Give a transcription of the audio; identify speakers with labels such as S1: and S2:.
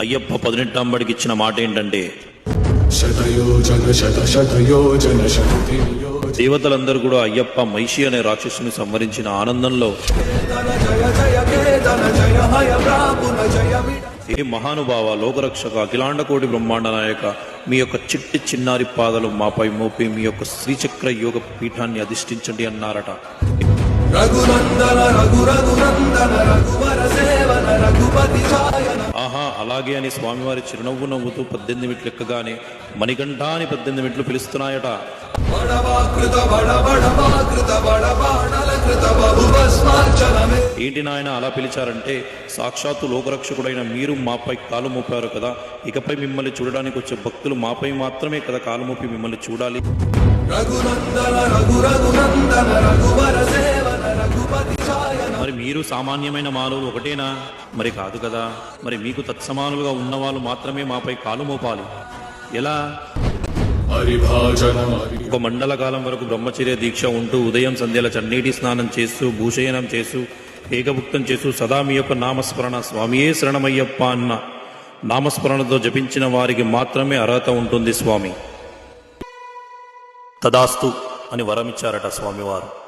S1: అయ్యప్ప పదినెట్టాంబడికి ఇచ్చిన మాట ఏంటంటే దేవతలందరూ కూడా అయ్యప్ప మైషి అనే రాక్షసుని సంవరించిన ఆనందంలో ఏ మహానుభావ లోకరక్షక అఖిలాండ కోటి బ్రహ్మాండ నాయక మీ యొక్క చిట్టి చిన్నారి పాదలు మాపై మోపి మీ యొక్క శ్రీచక్ర యోగ పీఠాన్ని అధిష్ఠించండి అన్నారట.
S2: రఘునందన రఘు రఘునందన రఘువర
S1: అలాగే అని స్వామివారి చిరునవ్వు నవ్వుతూ పద్దెనిమిది మిట్లు ఎక్కగానే మణిగంఠ అని పద్దెనిమిది మిట్లు పిలుస్తున్నాయట. ఏంటి నాయన అలా పిలిచారంటే సాక్షాత్తు లోకరక్షకుడైన మీరు మాపై కాలు మోపారు కదా. ఇకపై మిమ్మల్ని చూడడానికి వచ్చే భక్తులు మాపై మాత్రమే కదా కాలు మోపి మిమ్మల్ని చూడాలి.
S2: రఘునందన రఘు రఘునందన రఘువ
S1: మరి సామాన్యమైన మానవులు ఒకటేనా? మరి కాదు కదా. మరి మీకు తత్సమానులుగా ఉన్నవాళ్ళు మాత్రమే మాపై కాలు మోపాలి. ఎలా? ఒక మండల కాలం వరకు బ్రహ్మచర్య దీక్ష ఉంటూ ఉదయం సంధ్యల చన్నీటి స్నానం చేస్తూ భూషయనం చేస్తూ ఏకభుక్తం చేస్తూ సదా మీ యొక్క నామస్మరణ స్వామియే శరణమయ్యప్ప అన్న నామస్మరణతో జపించిన వారికి మాత్రమే అర్హత ఉంటుంది స్వామి. తదాస్తు అని వరమిచ్చారట స్వామివారు.